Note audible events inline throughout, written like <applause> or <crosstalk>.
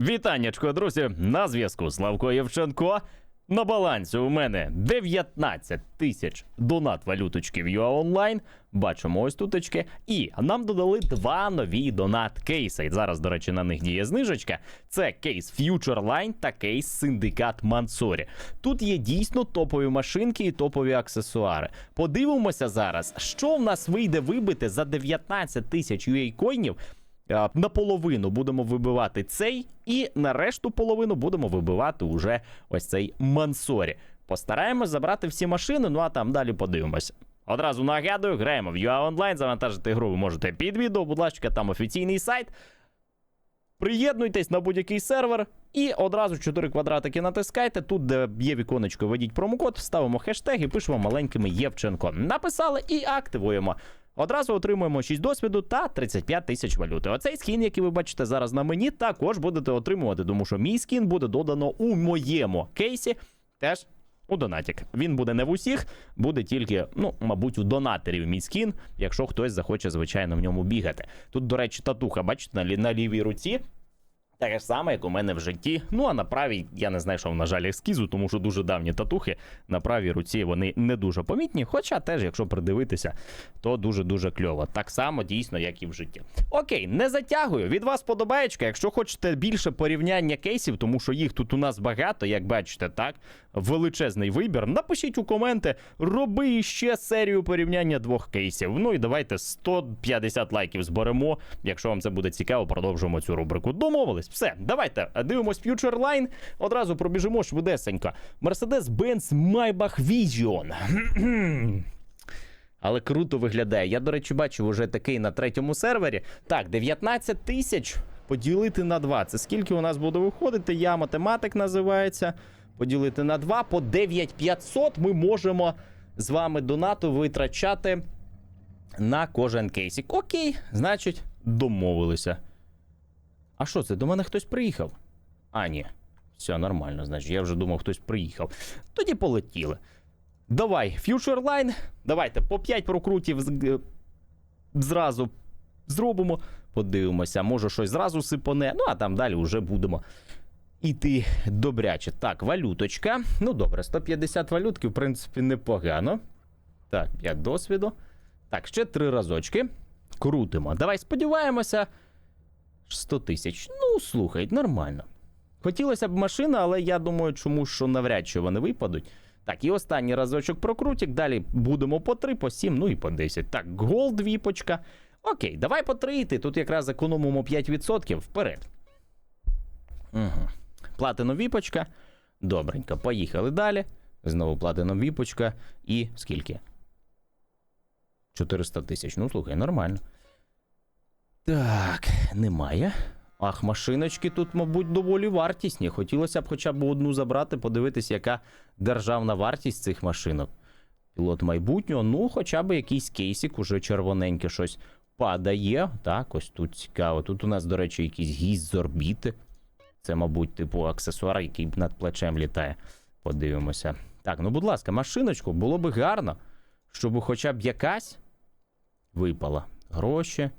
Вітаннячко, друзі! На зв'язку Славко Євченко. На балансі у мене 19 тисяч донат валюточки в UA Online. Бачимо ось туточки. І нам додали два нові донат кейси. І зараз, до речі, на них діє знижечка. Це кейс Future Line та кейс Синдикат Мансорі. Тут є дійсно топові машинки і топові аксесуари. Подивимося зараз, що в нас вийде вибити за 19 тисяч UA коїнів. А, Наполовину будемо вибивати цей, і на решту половину будемо вибивати уже ось цей Мансорі. Постараємось забрати всі машини, ну а там далі подивимося. Одразу нагадую, граємо в UA Online, завантажити гру ви можете під відео, будь ласка, там офіційний сайт. Приєднуйтесь на будь-який сервер і одразу 4 квадратики натискайте. Тут, де є віконечко, введіть промокод, ставимо хештег і пишемо маленькими Євченко. Написали і активуємо. Одразу отримуємо 6 досвіду та 35 тисяч валюти. Оцей скін, який ви бачите зараз на мені, також будете отримувати, тому що мій скін буде додано у моєму кейсі. Теж у донатік. Він буде не в усіх, буде тільки, ну, мабуть, у донаторів мій скін, якщо хтось захоче, звичайно, в ньому бігати. Тут, до речі, татуха, бачите, на лівій руці. Таке ж саме, як у мене в житті. Ну а на правій я не знайшов, на жаль, ескізу, тому що дуже давні татухи на правій руці вони не дуже помітні. Хоча теж, якщо придивитися, то дуже-дуже кльово. Так само дійсно, як і в житті. Окей, не затягую. Від вас подобаєчка. Якщо хочете більше порівняння кейсів, тому що їх тут у нас багато, як бачите, так величезний вибір. Напишіть у коменти, роби ще серію порівняння двох кейсів. Ну і давайте 150 лайків зберемо. Якщо вам це буде цікаво, продовжуємо цю рубрику. Домовились. Все, давайте дивимось Future. Одразу пробіжимо швидесенько. Mercedes-Benz Maybach Vision. <clears throat> Але круто виглядає. Я, до речі, бачив уже такий на третьому сервері. Так, 19 тисяч поділити на 2. Це скільки у нас буде виходити? Я математик називається. Поділити на 2 по 9500 ми можемо з вами донату витрачати на кожен кейсик. Окей, значить, домовилися. А що це? До мене хтось приїхав? А, ні. Все нормально, значить, я вже думав, хтось приїхав. Тоді полетіли. Давай, Future Line. Давайте по 5 прокрутів з- зразу зробимо. Подивимося, може щось зразу сипоне. Ну, а там далі вже будемо іти добряче. Так, валюточка. Ну добре, 150 валютки, в принципі, непогано. Так, 5 досвіду. Так, ще три разочки. Крутимо. Давай сподіваємося. 100 тисяч. Ну, слухай, нормально. Хотілося б машина, але я думаю, чому що навряд чи вони випадуть. Так, і останній разочок прокрутик. Далі будемо по 3, по 7, ну і по 10. Так, голд віпочка. Окей, давай по 3 йти. Тут якраз економимо 5%. Вперед. Угу. Платино віпочка. Добренько, поїхали далі. Знову платино віпочка. І скільки? 400 тисяч. Ну, слухай, нормально. Так, немає. Ах, машиночки тут, мабуть, доволі вартісні. Хотілося б хоча б одну забрати, подивитись, яка державна вартість цих машинок. Пілот майбутнього, ну, хоча б якийсь кейсик, уже червоненьке щось падає. Так, ось тут цікаво. Тут у нас, до речі, якийсь гість з орбіти. Це, мабуть, типу аксесуар, який над плечем літає. Подивимося. Так, ну будь ласка, машиночку, було б гарно, щоб хоча б якась випала. Гроші.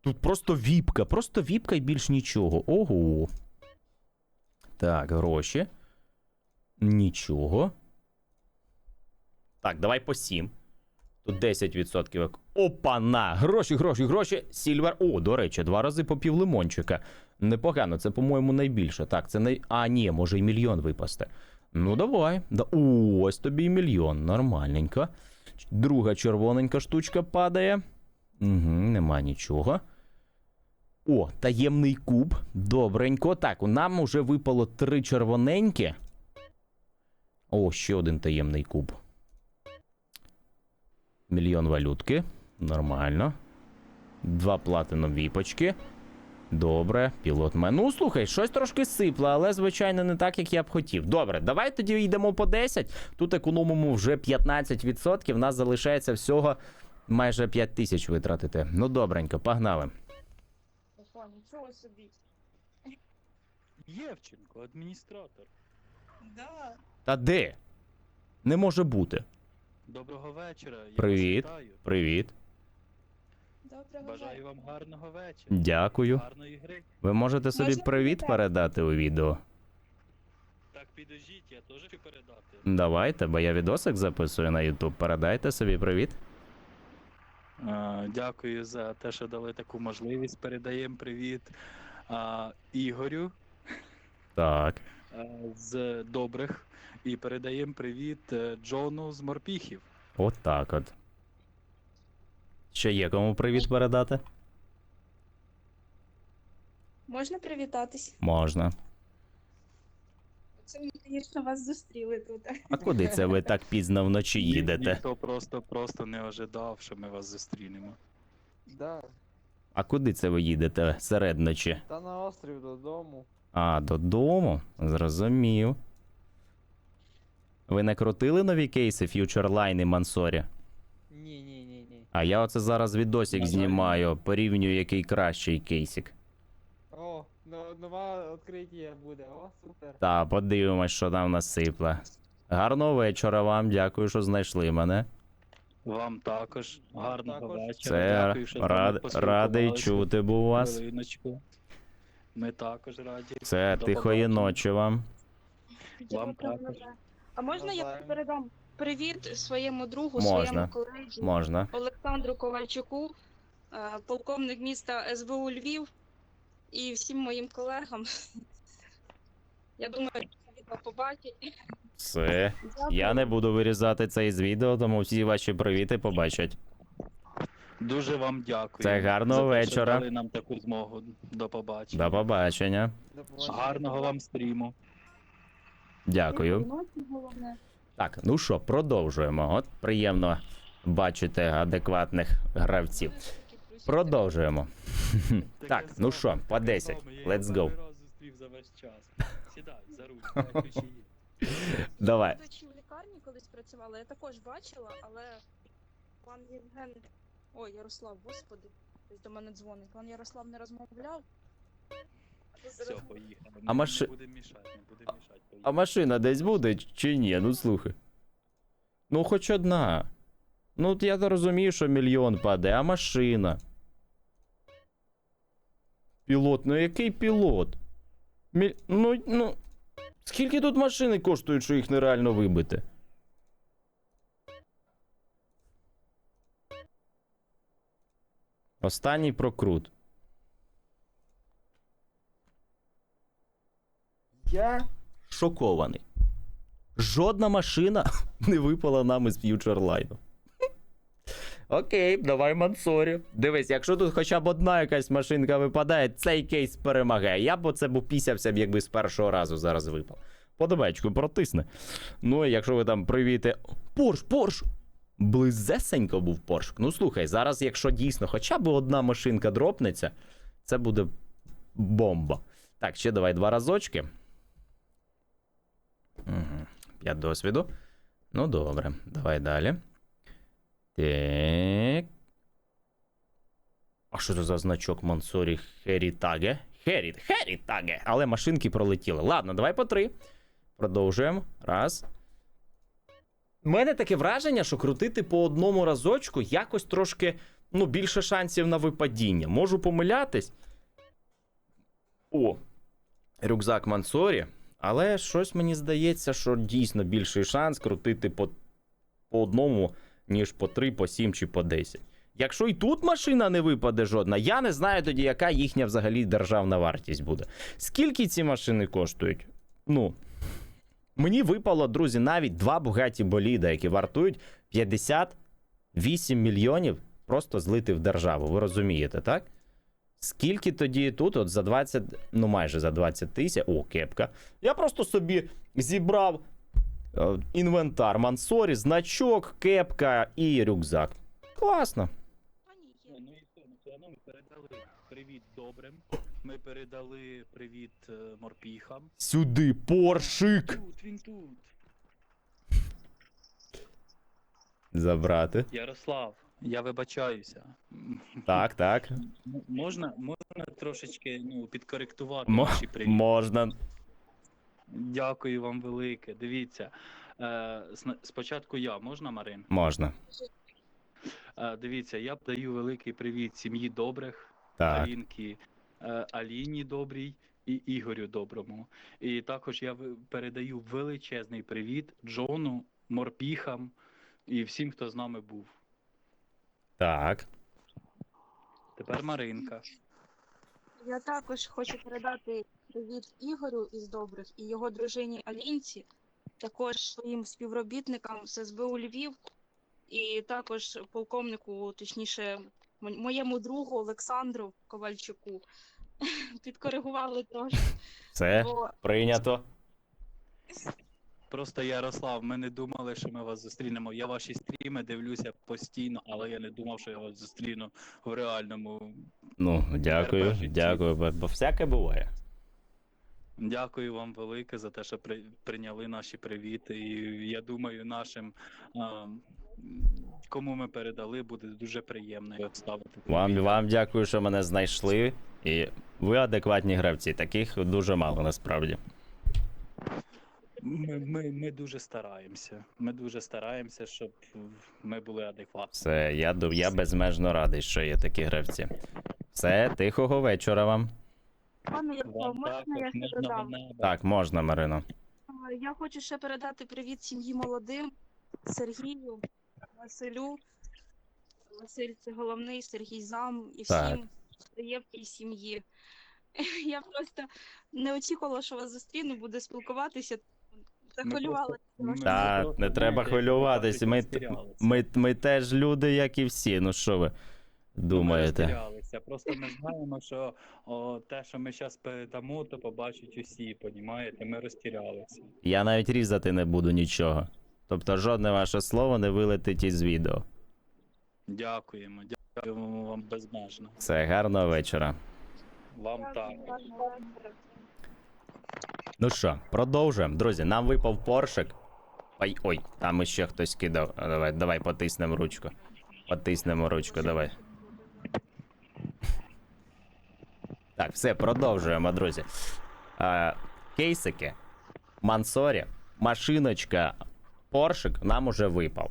Тут просто віпка, просто віпка і більш нічого. Ого. Так, гроші. Нічого. Так, давай по 7. Тут 10%. як- Опа-на! Гроші, гроші, гроші. Сільвер. О, до речі, два рази по пів лимончика. Непогано, це, по-моєму, найбільше. Так, це най. А, ні, може і мільйон випасти. Ну, давай. Да. О, ось тобі і мільйон. Нормальненько. Друга червоненька штучка падає. Угу, нема нічого. О, таємний куб. Добренько. Так, нам уже випало три червоненькі. О, ще один таємний куб. Мільйон валютки. Нормально. Два платином віпочки. Добре, пілот мен. Ну, слухай, щось трошки сипло, але, звичайно, не так, як я б хотів. Добре, давай тоді йдемо по 10. Тут економимо вже 15%. В нас залишається всього майже 5 тисяч витратити. Ну, добренько, погнали. Опа, нічого собі. Євченко, адміністратор. Да. Та де? Не може бути. Доброго вечора. Я Привіт. Вас вітаю. Привіт. Доброго Бажаю вам гарного вечора. Дякую. Гарної гри. Ви можете собі Можна привіт передати? передати у відео? Так підождіть, я теж хочу передати. Давайте, бо я відосик записую на YouTube. Передайте собі привіт. А, дякую за те, що дали таку можливість. Передаємо привіт а, Ігорю Так. з добрих. І передаємо привіт е, Джону з морпіхів. От так от. Ще є кому привіт передати? Можна привітатись? Можна. Це ми, звісно, вас зустріли тут. А куди це ви так пізно вночі Ні- їдете? Ніхто просто просто не ожидав, що ми вас зустрінемо. Да, А куди це ви їдете серед ночі? та на острів додому. А, додому? Зрозумів. Ви не крутили нові кейси Future Line і Мансорі? Ні, ні, ні, ні. А я оце зараз відосик знімаю, порівнюю, який кращий кейсик. О, но- нове відкриття буде. О, супер. Та, подивимось, що там насипле. Гарного вечора вам, дякую, що знайшли мене. Вам також Вам гарного також. вечора. Це Дякую, що рад, радий чути був вас. Хвилиночку. Ми також раді. Це До тихої побачення. ночі вам. Вам також. А можна я передам привіт своєму другу, Можна. своєму колегі Можна. Олександру Ковальчуку, е, полковник міста СБУ Львів і всім моїм колегам. Я думаю, що відео побачить. Все. Я не буду вирізати це із відео, тому всі ваші привіти побачать. Дуже вам дякую. Це гарного за те, що вечора. дали нам таку змогу. До побачення. До побачення. Гарного вам стріму. Дякую. Головне. Так, ну що, продовжуємо. От приємно бачити адекватних гравців. Продовжуємо. <laughs> Так, ну що, по 10. Let's go. <laughs> Я зустрів за весь час. Сідай за є. Давай. Будучи в лікарні колись працювала, я також бачила, але пан Євген. Ой, Ярослав, господи, хтось до мене дзвонить. Пан Ярослав не розмовляв. Все, поїхали. А маши- Не будемо мішати, не будемо мішати. А машина десь буде чи ні? Ну слухай. Ну, хоч одна. Ну, от я то розумію, що мільйон паде, а машина. Пілот, ну який пілот? Мі... Ну, ну. Скільки тут машини коштують, що їх нереально вибити? Останній прокрут. Я шокований. Жодна машина <laughs> не випала нам із ф'ючерлайну. Окей, давай Мансорі. Дивись, якщо тут хоча б одна якась машинка випадає, цей кейс перемагає. Я б оце б упісявся, б, якби з першого разу зараз випав. Подобачку протисне. Ну, і якщо ви там привіте. Порш, Порш! Близесенько був Порш. Ну слухай, зараз, якщо дійсно хоча б одна машинка дропнеться, це буде бомба. Так, ще давай два разочки. Угу. П'ять досвіду. Ну, добре, давай далі. Так. Що це за значок Мансорі Херітаге? Херіт, Херітаге. Але машинки пролетіли. Ладно, давай по три. Продовжуємо. Раз. У мене таке враження, що крутити по одному разочку якось трошки ну, більше шансів на випадіння. Можу помилятись. О, рюкзак Мансорі. Але щось мені здається, що дійсно більший шанс крутити по, по одному, ніж по 3, по 7 чи по 10. Якщо і тут машина не випаде жодна, я не знаю тоді, яка їхня взагалі державна вартість буде. Скільки ці машини коштують? Ну. Мені випало, друзі, навіть два бугаті боліда, які вартують 58 мільйонів просто злити в державу. Ви розумієте, так? Скільки тоді тут, от за 20, ну майже за 20 тисяч, о, кепка. Я просто собі зібрав е, інвентар Мансорі, значок, кепка і рюкзак. Класно. Пані Ну, Є. ну і все, ну все одно ми передали привіт добрим. Ми передали привіт е, морпіхам. Сюди, поршик. Тут, він тут. Забрати. Ярослав, я вибачаюся. Так, так. Можна, можна трошечки ну, підкоректувати Мо- ваші привіти? Можна. Дякую вам велике. Дивіться. Е, сна- спочатку я, можна, Марин? Можна. Е, Дивіться, я даю великий привіт сім'ї добрих, Так. Алінки, е, Аліні Добрій і Ігорю Доброму. І також я передаю величезний привіт Джону, Морпіхам і всім, хто з нами був. Так. Тепер Маринка. Я також хочу передати привіт Ігорю із добрих і його дружині Алінці, також своїм співробітникам з СБУ Львів, і також полковнику, точніше, моєму другу Олександру Ковальчуку. <laughs> Підкоригували трошки. Все Бо прийнято. Просто Ярослав, ми не думали, що ми вас зустрінемо. Я ваші стріми дивлюся постійно, але я не думав, що я вас зустріну в реальному. Ну, дякую, дякую, бо, бо всяке буває. Дякую вам велике за те, що при, прийняли наші привіти. І я думаю, нашим а, м, кому ми передали, буде дуже приємно їх ставити. Вам, вам дякую, що мене знайшли. І ви адекватні гравці. Таких дуже мало насправді. Ми, ми, ми дуже стараємося. Ми дуже стараємося, щоб ми були адекватні. Все, я, я безмежно радий, що є такі гравці. Все, тихого вечора вам. пане Ярослав, можна я ще додам? Так, можна, Марино. Я хочу ще передати привіт сім'ї молодим, Сергію, Василю. Василь це головний, Сергій зам і Так. всім, тій сім'ї. <laughs> Я просто не очікувала, що вас зустріну, буду спілкуватися. Захвилювалася. ми- Та, не треба знаєте, хвилюватись. Ми, ми, ми теж люди, як і всі. Ну що ви Ми думаєте? розтірялися. Просто ми знаємо, що о, те, що ми зараз передамо, то побачать усі, понімаєте? Ми розтірялися. Я навіть різати не буду нічого. Тобто жодне ваше слово не вилетить із відео. Дякуємо, дякуємо вам безмежно. Все, гарного вечора. Вам так. Ну що, продовжуємо. Друзі, нам випав поршик. Ой, ой, там іще хтось кидав. Давай, давай потиснемо ручку. Потиснемо ручку, давай. Так, все, продовжуємо, друзі. А, кейсики, мансорі, машиночка, поршик нам уже випав.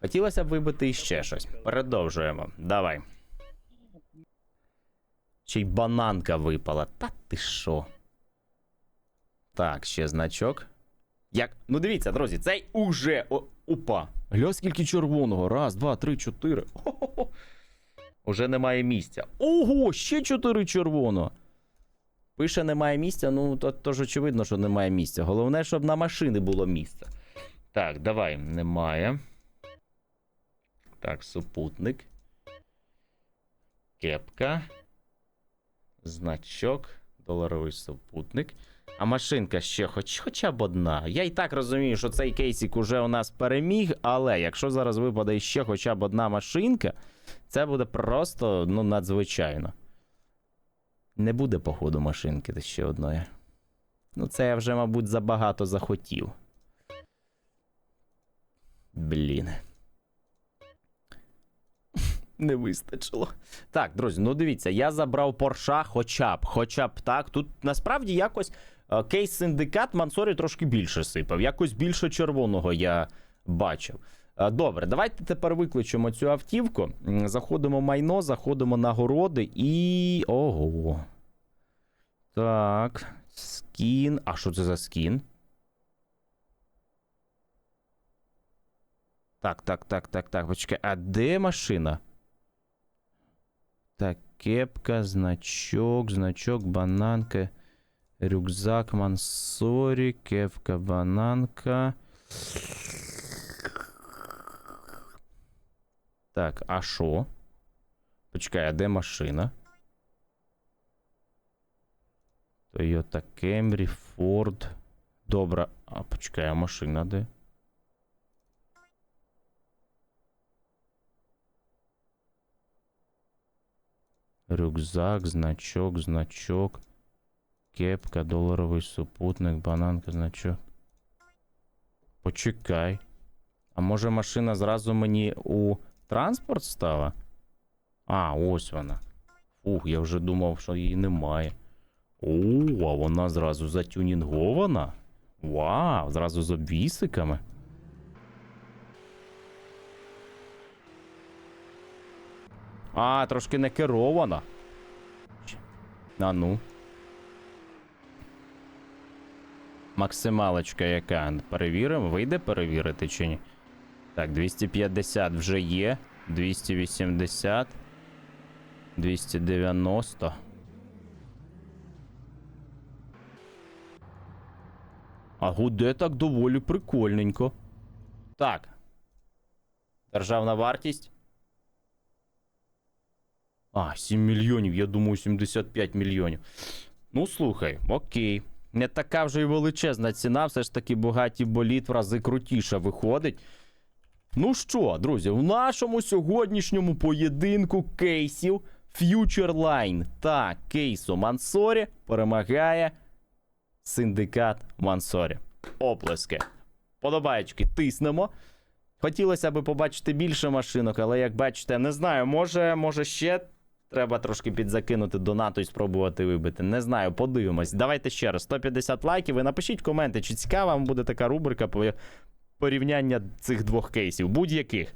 Хотілося б вибити іще щось. Продовжуємо. Давай. Ще й бананка випала. Та ти що? Так, ще значок. Як. Ну дивіться, друзі, цей уже. О, опа. Гля, скільки червоного. Раз, два, три, чотири. Хо-хо-хо. Уже немає місця. Ого, ще чотири червоного. Пише, немає місця, ну то, то ж очевидно, що немає місця. Головне, щоб на машини було місце. Так, давай, немає. Так, супутник. Кепка. Значок. Доларовий супутник. А машинка ще хоч, хоча б одна. Я і так розумію, що цей кейсик уже у нас переміг, але якщо зараз випаде ще хоча б одна машинка, це буде просто ну, надзвичайно. Не буде, походу, машинки ще одної. Ну, це я вже, мабуть, забагато захотів. Блін. <laughs> Не вистачило. Так, друзі, ну дивіться, я забрав Порша хоча б, хоча б так. Тут насправді якось е, кейс синдикат Мансорі трошки більше сипав. Якось більше червоного я бачив. Е, Добре, давайте тепер викличемо цю автівку. Заходимо в майно, заходимо на городи і. Ого. Так. Скін. А що це за скін? Так, так, так, так, так. Почекай, а де машина? Так, кепка, значок, значок, бананка, рюкзак, мансорі, кепка, бананка. Так, а що? Почекай, а де машина? Toyota Camry, Ford. Добре, а почекай, а машина де? Рюкзак, значок, значок. Кепка, доларовий супутник, бананка, значок. Почекай. А може машина зразу мені у транспорт стала? А, ось вона. Ух, я вже думав, що її немає. О, а вона зразу затюнінгована. Вау, зразу з обвісиками. А, трошки не керована. А ну. Максималочка яка? Перевіримо, вийде перевірити чи ні? Так, 250 вже є. 280. 290. А гуде так доволі прикольненько. Так. Державна вартість. А, 7 мільйонів, я думаю, 75 мільйонів. Ну, слухай, окей. Не така вже й величезна ціна, все ж таки багаті боліт в рази крутіше виходить. Ну що, друзі, в нашому сьогоднішньому поєдинку кейсів Future Line та кейсу Мансорі перемагає синдикат Мансорі. Оплески. Подобаєчки тиснемо. Хотілося б побачити більше машинок, але як бачите, не знаю, може, може ще треба трошки підзакинути донату і спробувати вибити. Не знаю, подивимось. Давайте ще раз 150 лайків і напишіть коменти, чи цікава вам буде така рубрика по порівняння цих двох кейсів, будь-яких.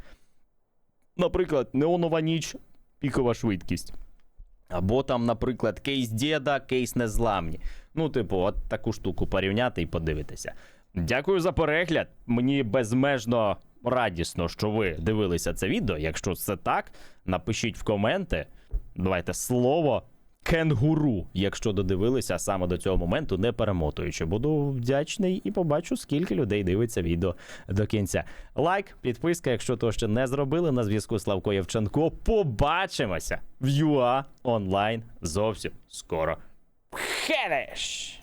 Наприклад, неонова ніч, пікова швидкість. Або там, наприклад, кейс діда, кейс незламні. Ну, типу, от таку штуку порівняти і подивитися. Дякую за перегляд. Мені безмежно радісно, що ви дивилися це відео. Якщо це так, напишіть в коменти. Давайте слово кенгуру, якщо додивилися саме до цього моменту, не перемотуючи. Буду вдячний і побачу, скільки людей дивиться відео до кінця. Лайк, підписка, якщо того ще не зробили. На зв'язку Славко Євченко. Побачимося в ЮА онлайн зовсім скоро. Хедеш!